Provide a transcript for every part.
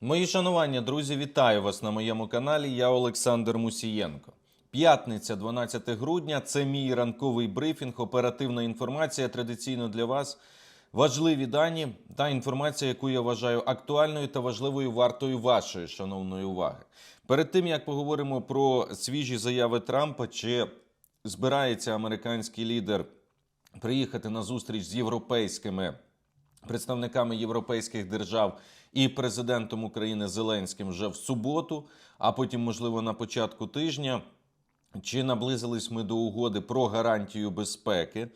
Мої шанування, друзі, вітаю вас на моєму каналі. Я Олександр Мусієнко. П'ятниця, 12 грудня. Це мій ранковий брифінг. Оперативна інформація традиційно для вас. Важливі дані та інформація, яку я вважаю актуальною та важливою вартою вашої шановної уваги. Перед тим як поговоримо про свіжі заяви Трампа, чи збирається американський лідер приїхати на зустріч з європейськими представниками європейських держав і президентом України Зеленським вже в суботу, а потім, можливо, на початку тижня. Чи наблизились ми до угоди про гарантію безпеки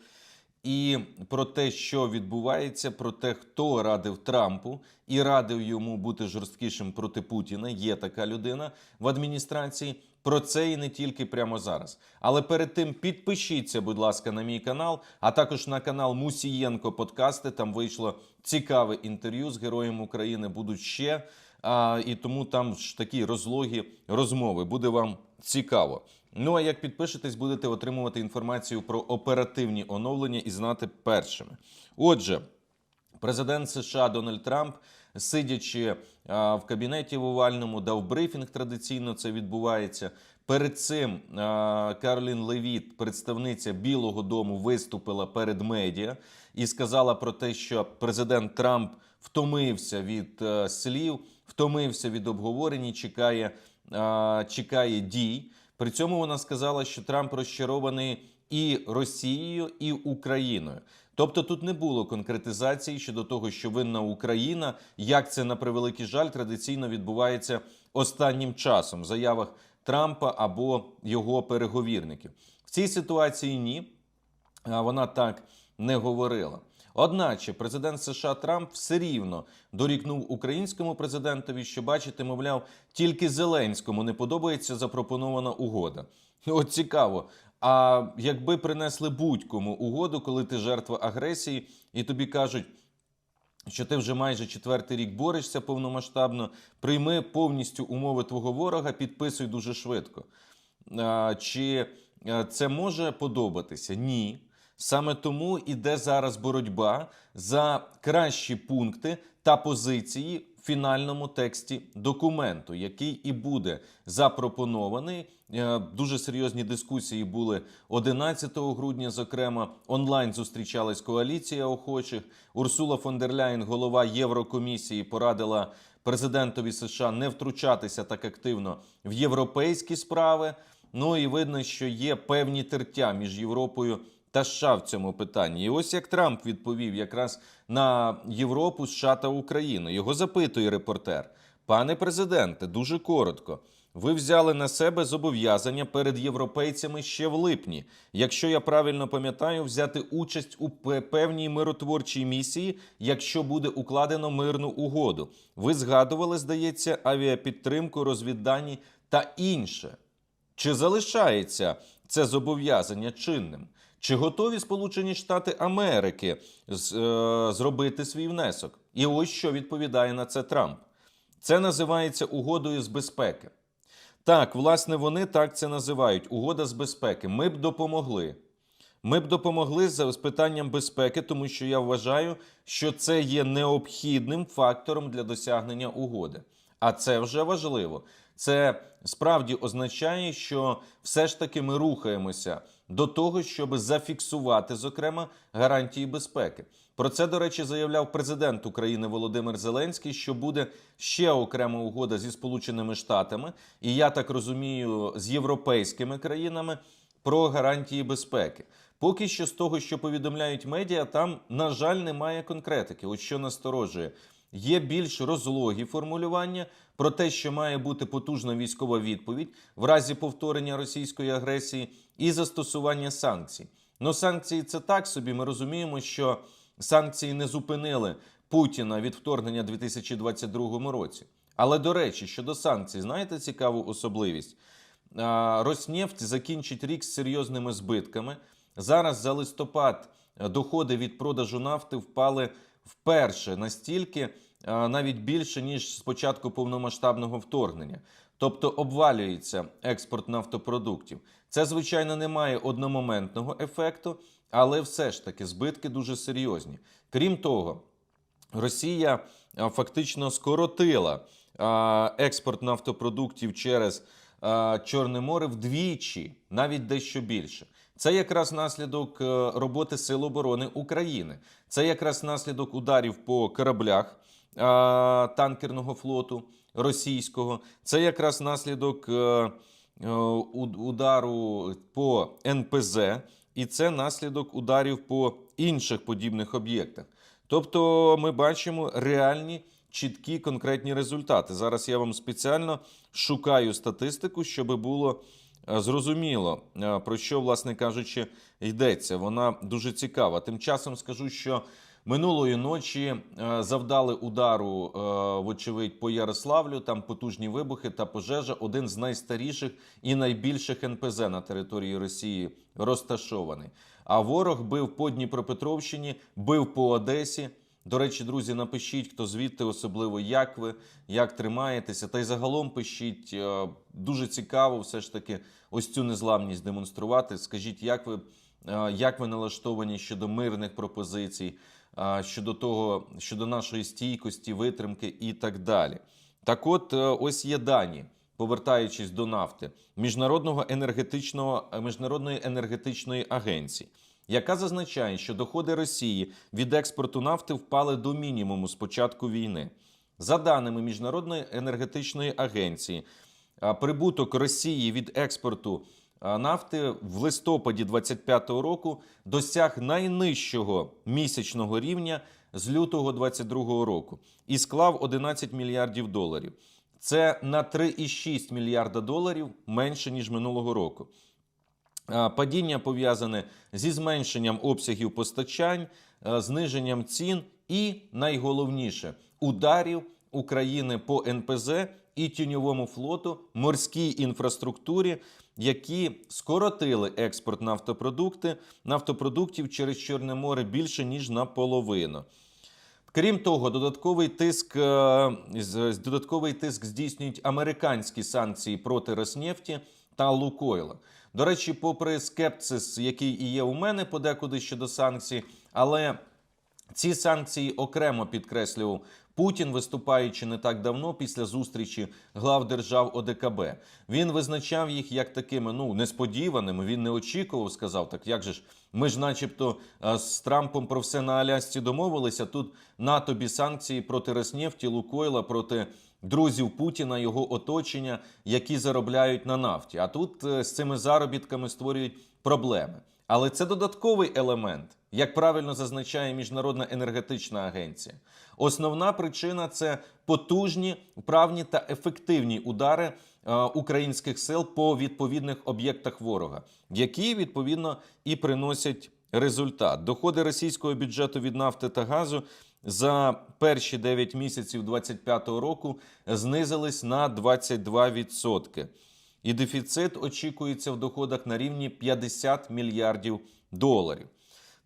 і про те, що відбувається, про те, хто радив Трампу і радив йому бути жорсткішим проти Путіна. Є така людина в адміністрації. Про це і не тільки прямо зараз. Але перед тим підпишіться, будь ласка, на мій канал, а також на канал Мусієнко Подкасти. Там вийшло цікаве інтерв'ю з героєм України. Будуть ще. А, і тому там ж такі розлогі розмови. Буде вам цікаво. Ну а як підпишетесь, будете отримувати інформацію про оперативні оновлення і знати першими. Отже, Президент США Дональд Трамп, сидячи а, в кабінеті в овальному, дав брифінг. Традиційно це відбувається. Перед цим а, Карлін Левіт, представниця Білого Дому, виступила перед медіа і сказала про те, що президент Трамп втомився від е, слів, втомився від обговорень, і чекає, а, чекає дій. При цьому вона сказала, що Трамп розчарований і Росією, і Україною. Тобто тут не було конкретизації щодо того, що винна Україна, як це на превеликий жаль традиційно відбувається останнім часом в заявах Трампа або його переговірників. В цій ситуації ні, вона так не говорила. Одначе президент США Трамп все рівно дорікнув українському президентові, що бачите, мовляв, тільки Зеленському не подобається запропонована угода. От цікаво. А якби принесли будь-кому угоду, коли ти жертва агресії, і тобі кажуть, що ти вже майже четвертий рік борешся повномасштабно, прийми повністю умови твого ворога, підписуй дуже швидко. Чи е, це може подобатися? Ні. Саме тому іде зараз боротьба за кращі пункти та позиції в фінальному тексті документу, який і буде запропонований. Е, Дуже серйозні дискусії були 11 грудня. Зокрема, онлайн зустрічалась коаліція охочих. Урсула фон дер Ляєн, голова Єврокомісії, порадила президентові США не втручатися так активно в європейські справи. Ну і видно, що є певні тертя між Європою та США в цьому питанні. І ось як Трамп відповів якраз на Європу, США та Україну. Його запитує репортер. Пане президенте, дуже коротко. Ви взяли на себе зобов'язання перед європейцями ще в липні. Якщо я правильно пам'ятаю, взяти участь у певній миротворчій місії, якщо буде укладено мирну угоду. Ви згадували, здається, авіапідтримку, розвіддані та інше. Чи залишається це зобов'язання чинним? Чи готові Сполучені Штати Америки з- е, зробити свій внесок? І ось що відповідає на це Трамп. Це називається угодою з безпеки. Так, власне, вони так це називають угода з безпеки. Ми б допомогли. Ми б допомогли з питанням безпеки, тому що я вважаю, що це є необхідним фактором для досягнення угоди. А це вже важливо. Це справді означає, що все ж таки ми рухаємося до того, щоб зафіксувати, зокрема, гарантії безпеки. Про це, до речі, заявляв президент України Володимир Зеленський, що буде ще окрема угода зі Сполученими Штатами, і я так розумію, з європейськими країнами про гарантії безпеки. Поки що, з того, що повідомляють медіа, там, на жаль, немає конкретики. От що насторожує. Є більш розлогі формулювання про те, що має бути потужна військова відповідь в разі повторення російської агресії і застосування санкцій. Ну, санкції це так собі. Ми розуміємо, що санкції не зупинили Путіна від вторгнення 2022 році. Але до речі, щодо санкцій, знаєте цікаву особливість? Роснефть закінчить рік з серйозними збитками. Зараз за листопад доходи від продажу нафти впали вперше настільки, навіть більше ніж з початку повномасштабного вторгнення. Тобто обвалюється експорт нафтопродуктів. Це, звичайно, не має одномоментного ефекту, але все ж таки збитки дуже серйозні. Крім того, Росія фактично скоротила експорт нафтопродуктів через Чорне море вдвічі, навіть дещо більше. Це якраз наслідок е, роботи Сил оборони України. Це якраз наслідок ударів по кораблях танкерного флоту російського. Це якраз наслідок е, е, уд- удару по НПЗ, і це наслідок ударів по інших подібних об'єктах. Тобто ми бачимо реальні чіткі конкретні результати. Зараз я вам спеціально шукаю статистику, щоб було е, зрозуміло, про що, власне кажучи, йдеться. Вона дуже цікава. Тим часом скажу, що минулої ночі е, завдали удару, е, вочевидь, по Ярославлю. Там потужні вибухи та пожежа. Один з найстаріших і найбільших НПЗ на території Росії розташований. А ворог бив по Дніпропетровщині, бив по Одесі. До речі, друзі, напишіть, хто звідти, особливо як ви, як тримаєтеся. Та й загалом пишіть. Е, Дуже цікаво, все ж таки, ось цю незламність демонструвати. Скажіть, як ви, як ви налаштовані щодо мирних пропозицій, щодо того, щодо нашої стійкості, витримки і так далі. Так, от, е, ось є дані. Повертаючись до нафти, міжнародного енергетичного міжнародної енергетичної агенції, яка зазначає, що доходи Росії від експорту нафти впали до мінімуму з початку війни. За даними міжнародної енергетичної агенції, прибуток Росії від експорту нафти в листопаді 2025 року досяг найнижчого місячного рівня з лютого 2022 року і склав 11 мільярдів доларів. Це на 3,6 мільярда доларів менше ніж минулого року. Падіння пов'язане зі зменшенням обсягів постачань, е, зниженням цін і найголовніше ударів України по НПЗ і тіньовому флоту, морській інфраструктурі, які скоротили експорт нафтопродукти, нафтопродуктів через Чорне море більше ніж наполовину. Крім того, додатковий тиск, е, додатковий тиск здійснюють американські санкції проти Роснефті та Лукойла. До речі, попри скепсис, який і є у мене подекуди щодо санкцій, але ці санкції окремо підкреслював Путін, виступаючи не так давно після зустрічі глав держав ОДКБ. Він визначав їх як такими ну несподіваними. Він не очікував, сказав так. Як же ж ми ж, начебто, з Трампом про все на Алясці домовилися. Тут на тобі санкції проти Роснефті, Лукойла, проти друзів Путіна, його оточення, які заробляють на нафті. А тут е, з цими заробітками створюють проблеми. Але це додатковий елемент, як правильно зазначає Міжнародна енергетична агенція. Основна причина це потужні, вправні та ефективні удари е, українських сил по відповідних об'єктах ворога, які відповідно і приносять результат. Доходи російського бюджету від нафти та газу за перші 9 місяців 2025 року знизились на 22%. І дефіцит очікується в доходах на рівні 50 мільярдів доларів.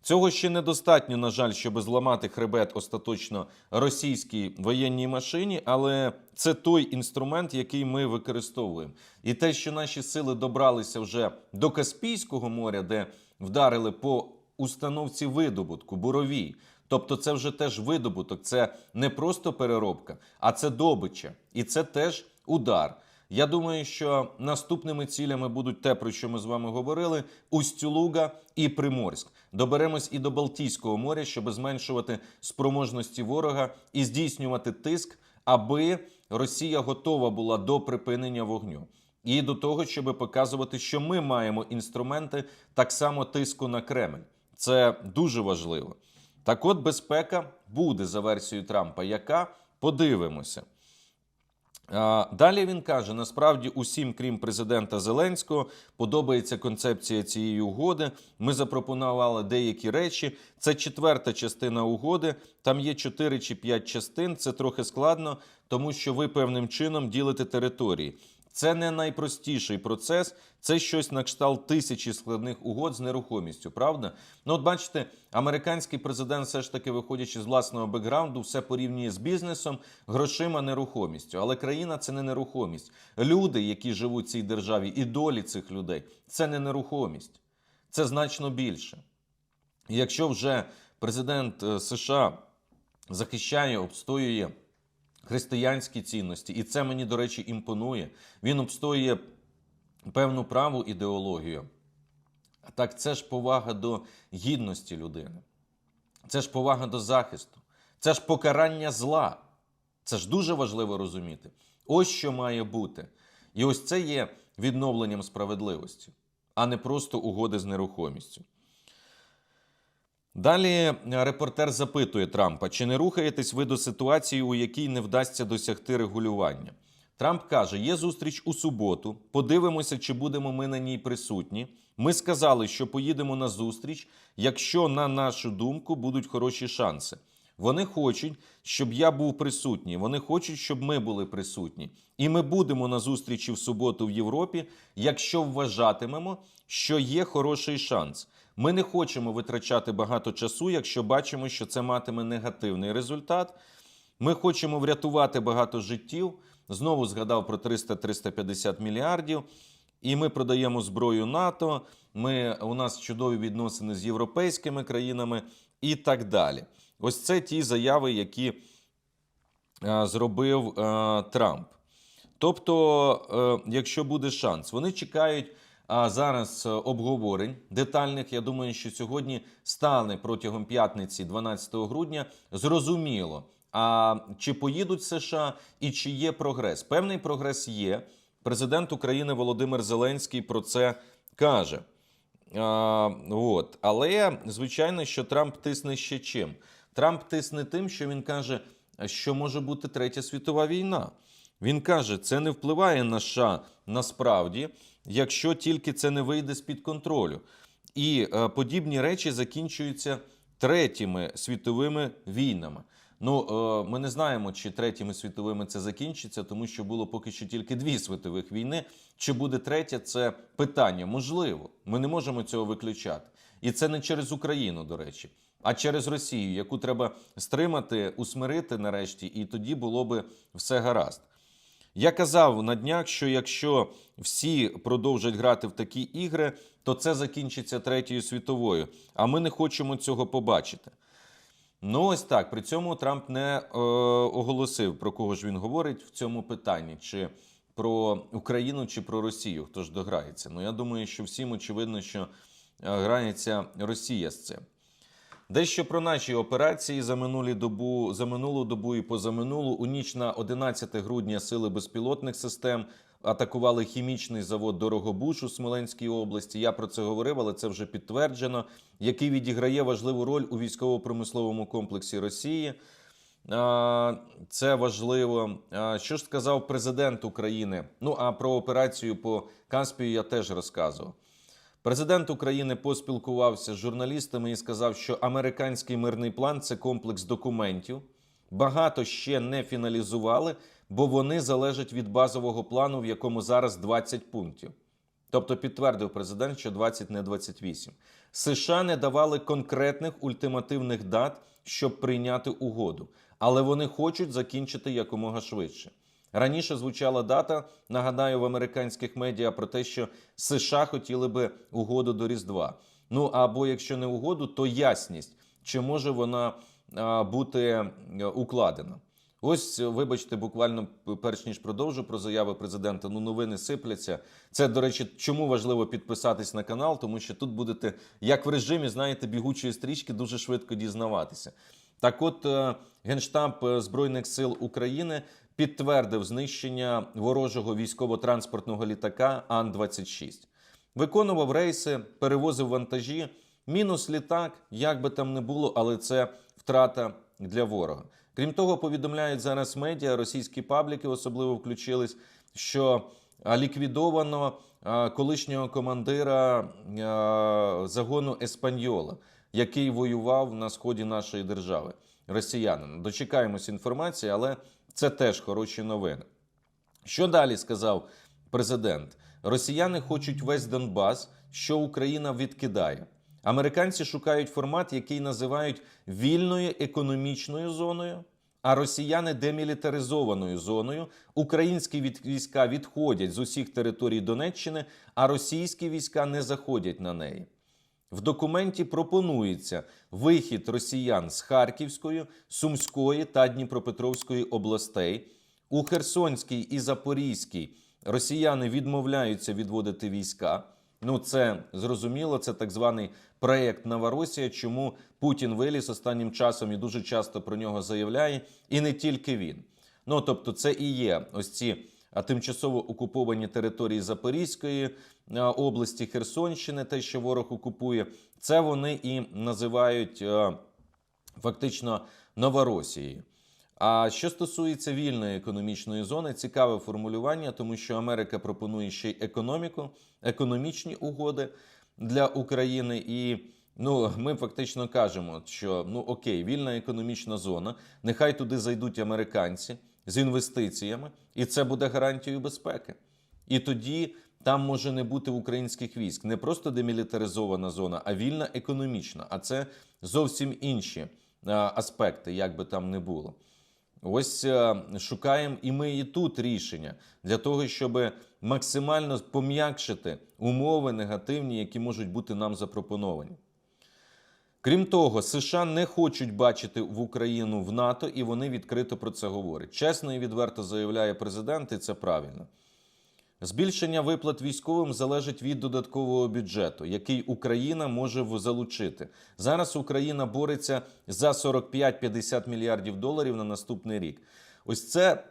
Цього ще недостатньо, на жаль, щоб зламати хребет остаточно російській воєнній машині, але це той інструмент, який ми використовуємо. І те, що наші сили добралися вже до Каспійського моря, де вдарили по установці видобутку, буровій. Тобто, це вже теж видобуток, це не просто переробка, а це добича, і це теж удар. Я думаю, що наступними цілями будуть те, про що ми з вами говорили: Устюлуга і Приморськ. Доберемось і до Балтійського моря, щоб зменшувати спроможності ворога і здійснювати тиск, аби Росія готова була до припинення вогню. І до того, щоб показувати, що ми маємо інструменти так само тиску на Кремль. Це дуже важливо. Так от безпека буде за версією Трампа. Яка подивимося. Далі він каже: насправді усім, крім президента Зеленського, подобається концепція цієї угоди. Ми запропонували деякі речі. Це четверта частина угоди. Там є 4 чи 5 частин. Це трохи складно, тому що ви певним чином ділите території. Це не найпростіший процес, це щось на кшталт тисячі складних угод з нерухомістю. Правда? Ну, от бачите, американський президент, все ж таки, виходячи з власного бекграунду, все порівнює з бізнесом, грошима, нерухомістю. Але країна це не нерухомість. Люди, які живуть в цій державі, і долі цих людей це не нерухомість, це значно більше. Якщо вже президент е, США захищає, обстоює християнські цінності. І це мені, до речі, імпонує. Він обстоює певну праву ідеологію. Так це ж повага до гідності людини. Це ж повага до захисту. Це ж покарання зла. Це ж дуже важливо розуміти. Ось що має бути. І ось це є відновленням справедливості, а не просто угоди з нерухомістю. Далі репортер запитує Трампа, чи не рухаєтесь ви до ситуації, у якій не вдасться досягти регулювання. Трамп каже: є зустріч у суботу. Подивимося, чи будемо ми на ній присутні. Ми сказали, що поїдемо на зустріч, якщо, на нашу думку, будуть хороші шанси. Вони хочуть, щоб я був присутній. Вони хочуть, щоб ми були присутні. І ми будемо на зустрічі в суботу в Європі, якщо вважатимемо, що є хороший шанс. Ми не хочемо витрачати багато часу, якщо бачимо, що це матиме негативний результат. Ми хочемо врятувати багато життів. Знову згадав про 300-350 мільярдів. І ми продаємо зброю НАТО. Ми, у нас чудові відносини з європейськими країнами і так далі. Ось це ті заяви, які е, зробив е, Трамп. Тобто, е, якщо буде шанс, вони чекають а, зараз е, обговорень детальних. Я думаю, що сьогодні стане протягом п'ятниці, 12 грудня, зрозуміло. А чи поїдуть США і чи є прогрес? Певний прогрес є. Президент України Володимир Зеленський про це каже. А, от. Але звичайно, що Трамп тисне ще чим. Трамп тисне тим, що він каже, що може бути третя світова війна. Він каже, це не впливає на США насправді, якщо тільки це не вийде з-під контролю. І е, подібні речі закінчуються третіми світовими війнами. Ну, е, ми не знаємо, чи третіми світовими це закінчиться, тому що було поки що тільки дві світових війни. Чи буде третя, це питання. Можливо, ми не можемо цього виключати. І це не через Україну, до речі, а через Росію, яку треба стримати, усмирити нарешті, і тоді було би все гаразд. Я казав на днях, що якщо всі продовжать грати в такі ігри, то це закінчиться третьою світовою. А ми не хочемо цього побачити. Ну, ось так. При цьому Трамп не е, оголосив, про кого ж він говорить в цьому питанні: чи про Україну, чи про Росію. Хто ж дограється? Ну, я думаю, що всім очевидно, що е, грається Росія з цим. Дещо про наші операції за минулі добу, за минулу добу і позаминулу. У ніч на 11 грудня сили безпілотних систем атакували хімічний завод Дорогобуш у Смоленській області. Я про це говорив, але це вже підтверджено, який відіграє важливу роль у військово-промисловому комплексі Росії. Це важливо. Що ж сказав президент України? Ну а про операцію по Каспію я теж розказував. Президент України поспілкувався з журналістами і сказав, що американський мирний план це комплекс документів. Багато ще не фіналізували, бо вони залежать від базового плану, в якому зараз 20 пунктів. Тобто підтвердив президент, що 20 не 28. США не давали конкретних ультимативних дат, щоб прийняти угоду, але вони хочуть закінчити якомога швидше. Раніше звучала дата, нагадаю, в американських медіа про те, що США хотіли би угоду до Різдва. Ну або якщо не угоду, то ясність, чи може вона бути е, укладена. Ось, вибачте, буквально перш ніж продовжу про заяви президента. Ну, новини сипляться. Це, до речі, чому важливо підписатись на канал, тому що тут будете, як в режимі, знаєте, бігучої стрічки, дуже швидко дізнаватися. Так, от е, Генштаб е, Збройних сил України підтвердив знищення ворожого військово-транспортного літака Ан-26. Виконував рейси, перевозив вантажі. Мінус літак, як би там не було, але це втрата для ворога. Крім того, повідомляють зараз медіа, російські пабліки особливо включились, що ліквідовано колишнього командира загону Еспаньола, який воював на сході нашої держави, росіянина. Дочекаємось інформації, але це теж хороші новини. Що далі сказав президент? Росіяни хочуть весь Донбас, що Україна відкидає. Американці шукають формат, який називають вільною економічною зоною, а росіяни демілітаризованою зоною. Українські війська відходять з усіх територій Донеччини, а російські війська не заходять на неї. В документі пропонується вихід росіян з Харківської, Сумської та Дніпропетровської областей. У Херсонській і Запорізькій росіяни відмовляються відводити війська. Ну, це зрозуміло, це так званий проєкт Новоросія. Чому Путін виліз останнім часом і дуже часто про нього заявляє, і не тільки він. Ну тобто, це і є ось ці а, тимчасово окуповані території Запорізької області, Херсонщини, те, що ворог окупує, це вони і називають фактично Новоросією. А що стосується вільної економічної зони, цікаве формулювання, тому що Америка пропонує ще й економіку, економічні угоди для України. І ну, ми фактично кажемо, що ну окей, вільна економічна зона, нехай туди зайдуть американці з інвестиціями, і це буде гарантією безпеки. І тоді там може не бути українських військ, не просто демілітаризована зона, а вільна економічна. А це зовсім інші аспекти, як би там не було. Ось е, шукаємо і ми і тут рішення для того, щоб максимально пом'якшити умови негативні, які можуть бути нам запропоновані. Крім того, США не хочуть бачити в Україну в НАТО, і вони відкрито про це говорять. Чесно і відверто заявляє президент, і це правильно. Збільшення виплат військовим залежить від додаткового бюджету, який Україна може залучити. Зараз Україна бореться за 45-50 мільярдів доларів на наступний рік. Ось це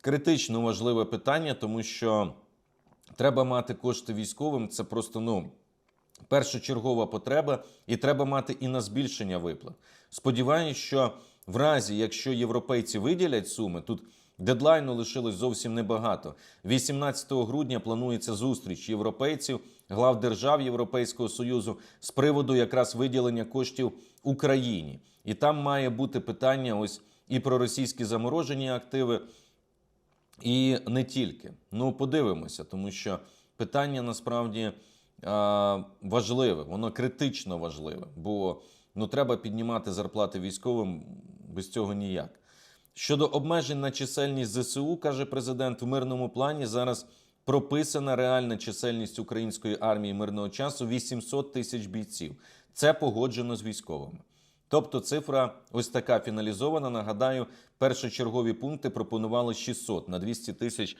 критично важливе питання, тому що треба мати кошти військовим. Це просто ну першочергова потреба, і треба мати і на збільшення виплат. Сподіваюсь, що в разі, якщо європейці виділять суми, тут дедлайну лишилось зовсім небагато. 18 грудня планується зустріч європейців, глав держав Європейського союзу з приводу якраз виділення коштів Україні. І там має бути питання ось і про російські заморожені активи, і не тільки. Ну, подивимося, тому що питання насправді важливе, воно критично важливе, бо ну, треба піднімати зарплати військовим без цього ніяк. Щодо обмежень на чисельність ЗСУ, каже президент, в мирному плані зараз прописана реальна чисельність української армії мирного часу 800 тисяч бійців. Це погоджено з військовими. Тобто цифра ось така фіналізована. Нагадаю, першочергові пункти пропонували 600 на 200 тисяч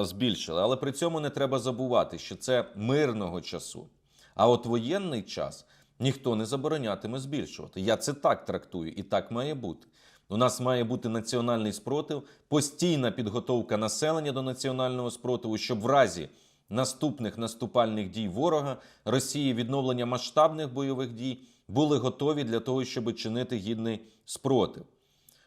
збільшили. Але при цьому не треба забувати, що це мирного часу. А от воєнний час ніхто не заборонятиме збільшувати. Я це так трактую, і так має бути. У нас має бути національний спротив, постійна підготовка населення до національного спротиву, щоб в разі наступних наступальних дій ворога Росії відновлення масштабних бойових дій були готові для того, щоб чинити гідний спротив.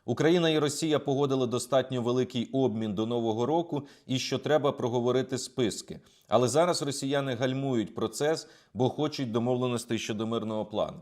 Україна і Росія погодили достатньо великий обмін до нового року, і що треба проговорити списки. Але зараз росіяни гальмують процес, бо хочуть домовленостей щодо мирного плану.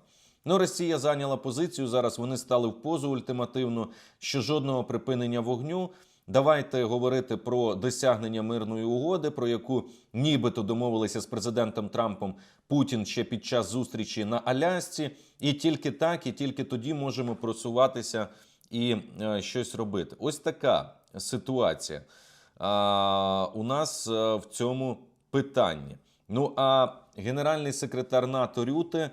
Ну, Росія зайняла позицію. Зараз вони стали в позу ультимативну, що жодного припинення вогню. Давайте говорити про досягнення мирної угоди, про яку нібито домовилися з президентом Трампом Путін ще під час зустрічі на Алясці. І тільки так, і тільки тоді можемо просуватися і е, щось робити. Ось така ситуація а, у нас е, в цьому питанні. Ну а генеральний секретар НАТО Рюте е,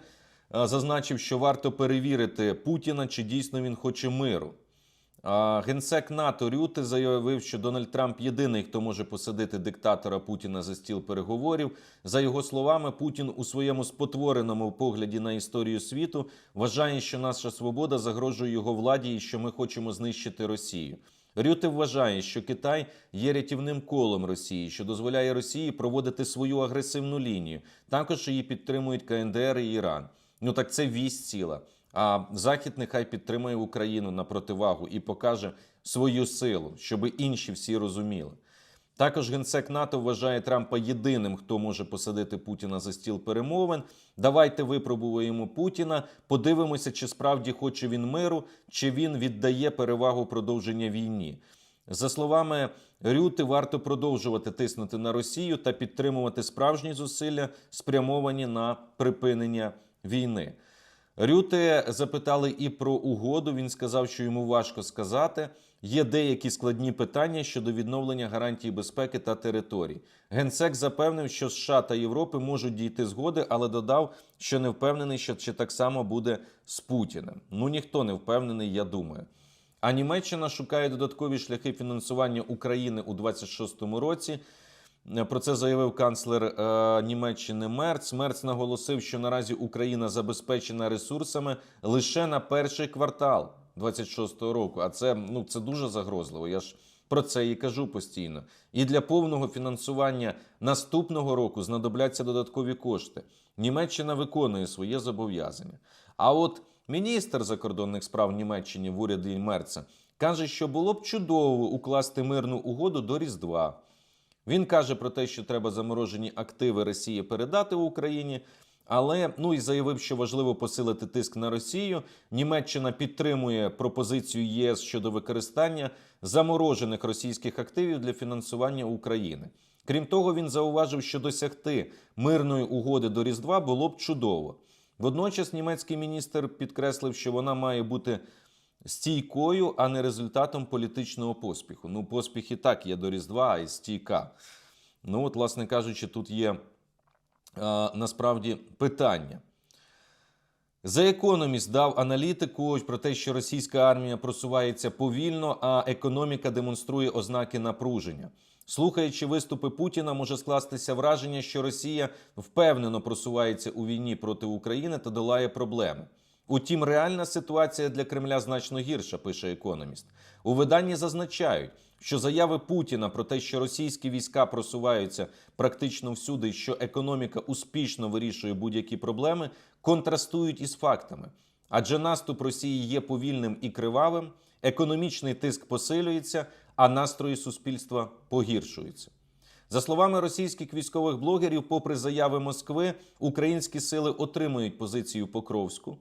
зазначив, що варто перевірити Путіна, чи дійсно він хоче миру. Генсек НАТО Рюте заявив, що Дональд Трамп єдиний, хто може посадити диктатора Путіна за стіл переговорів. За його словами, Путін у своєму спотвореному погляді на історію світу вважає, що наша свобода загрожує його владі і що ми хочемо знищити Росію. Рюте вважає, що Китай є рятівним колом Росії, що дозволяє Росії проводити свою агресивну лінію. Також її підтримують КНДР і Іран. Ну так це вість ціла. А Захід нехай підтримує Україну на противагу і покаже свою силу, щоб інші всі розуміли. Також генсек НАТО вважає Трампа єдиним, хто може посадити Путіна за стіл перемовин. Давайте випробуємо Путіна, подивимося, чи справді хоче він миру, чи він віддає перевагу продовження війні. За словами Рюти, варто продовжувати тиснути на Росію та підтримувати справжні зусилля, спрямовані на припинення війни. Рюте запитали і про угоду. Він сказав, що йому важко сказати. є деякі складні питання щодо відновлення гарантій безпеки та територій. Генсек запевнив, що США та Європи можуть дійти згоди, але додав, що не впевнений, що чи так само буде з Путіним. Ну ніхто не впевнений, я думаю. А Німеччина шукає додаткові шляхи фінансування України у 26-му році. Про це заявив канцлер е, Німеччини Мерц. Мерц наголосив, що наразі Україна забезпечена ресурсами лише на перший квартал 26-го року. А це ну це дуже загрозливо. Я ж про це і кажу постійно. І для повного фінансування наступного року знадобляться додаткові кошти. Німеччина виконує своє зобов'язання. А от міністр закордонних справ Німеччини в уряді Мерца каже, що було б чудово укласти мирну угоду до Різдва. Він каже про те, що треба заморожені активи Росії передати Україні. Але ну і заявив, що важливо посилити тиск на Росію. Німеччина підтримує пропозицію ЄС щодо використання заморожених російських активів для фінансування України. Крім того, він зауважив, що досягти мирної угоди до Різдва було б чудово. Водночас німецький міністр підкреслив, що вона має бути стійкою, а не результатом політичного поспіху. Ну, поспіх і так є до Різдва, а й стійка. Ну, от, власне кажучи, тут є е, насправді питання. За економіст дав аналітику про те, що російська армія просувається повільно, а економіка демонструє ознаки напруження. Слухаючи виступи Путіна, може скластися враження, що Росія впевнено просувається у війні проти України та долає проблеми. Утім, реальна ситуація для Кремля значно гірша, пише економіст. У виданні зазначають, що заяви Путіна про те, що російські війська просуваються практично всюди, що економіка успішно вирішує будь-які проблеми, контрастують із фактами. Адже наступ Росії є повільним і кривавим, економічний тиск посилюється, а настрої суспільства погіршуються. За словами російських військових блогерів, попри заяви Москви, українські сили отримують позицію Покровську.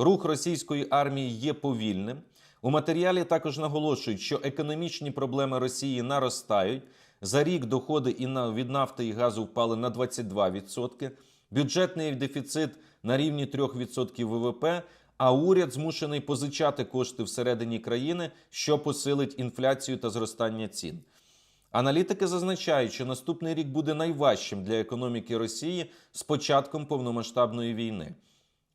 Рух російської армії є повільним. У матеріалі також наголошують, що економічні проблеми Росії наростають. За рік доходи від нафти і газу впали на 22%, бюджетний дефіцит на рівні 3% ВВП, а уряд змушений позичати кошти всередині країни, що посилить інфляцію та зростання цін. Аналітики зазначають, що наступний рік буде найважчим для економіки Росії з початком повномасштабної війни.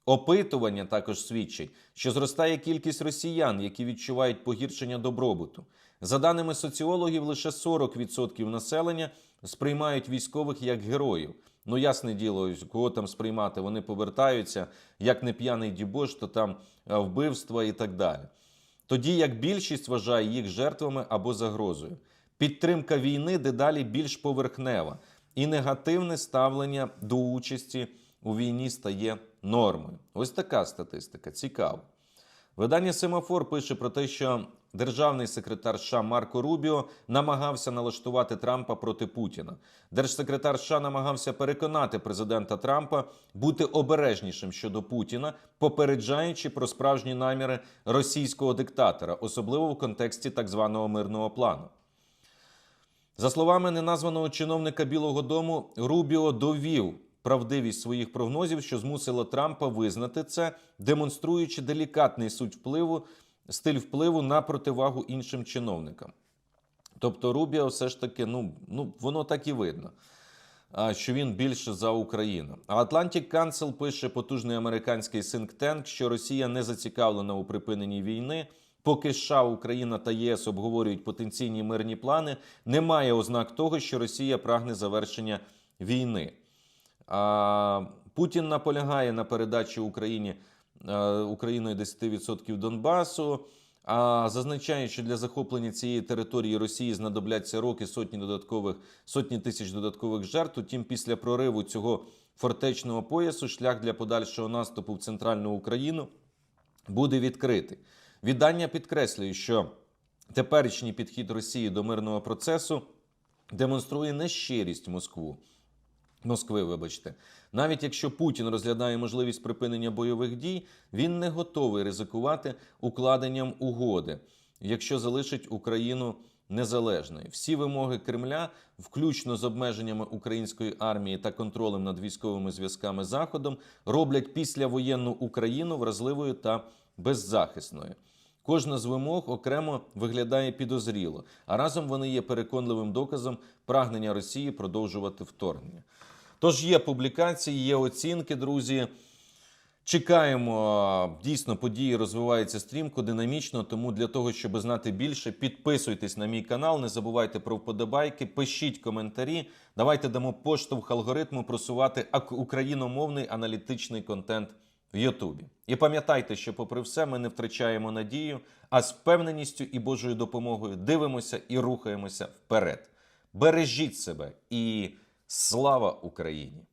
Опитування також свідчить, що зростає кількість росіян, які відчувають погіршення добробуту. За даними соціологів, лише 40% населення сприймають військових як героїв. Ну, ясне діло, кого там сприймати, вони повертаються, як не п'яний дібош, то там е, вбивства і так далі. Тоді як більшість вважає їх жертвами або загрозою. Підтримка війни дедалі більш поверхнева, і негативне ставлення до участі у війні стає нормою. Ось така статистика. Цікаво. Видання Семафор пише про те, що державний секретар США Марко Рубіо намагався налаштувати Трампа проти Путіна. Держсекретар США намагався переконати президента Трампа бути обережнішим щодо Путіна, попереджаючи про справжні наміри російського диктатора, особливо в контексті так званого мирного плану. За словами неназваного чиновника Білого Дому, Рубіо довів правдивість своїх прогнозів, що змусило Трампа визнати це, демонструючи делікатний суть впливу, стиль впливу на противагу іншим чиновникам. Тобто Рубіо все ж таки, ну, ну воно так і видно, що він більше за Україну. А Atlantic Council пише потужний американський tank, що Росія не зацікавлена у припиненні війни. Поки США, Україна та ЄС обговорюють потенційні мирні плани, немає ознак того, що Росія прагне завершення війни. Путін наполягає на передачі Україні е, Україною 10% Донбасу. А зазначає, що для захоплення цієї території Росії знадобляться роки сотні додаткових сотні тисяч додаткових жертв. Утім, після прориву цього фортечного поясу шлях для подальшого наступу в центральну Україну буде відкритий. Віддання підкреслює, що теперішній підхід Росії до мирного процесу демонструє нещирість Москву. Москви, вибачте, навіть якщо Путін розглядає можливість припинення бойових дій, він не готовий ризикувати укладенням угоди, якщо залишить Україну незалежною. Всі вимоги Кремля, включно з обмеженнями української армії та контролем над військовими зв'язками Заходом, роблять післявоєнну Україну вразливою та беззахисною. Кожна з вимог окремо виглядає підозріло, а разом вони є переконливим доказом прагнення Росії продовжувати вторгнення. Тож є публікації, є оцінки, друзі. Чекаємо. Дійсно, події розвиваються стрімко, динамічно. Тому для того, щоб знати більше, підписуйтесь на мій канал. Не забувайте про вподобайки, пишіть коментарі. Давайте дамо поштовх алгоритму просувати україномовний аналітичний контент Ютубі. І пам'ятайте, що, попри все, ми не втрачаємо надію, а з впевненістю і Божою допомогою дивимося і рухаємося вперед. Бережіть себе і слава Україні!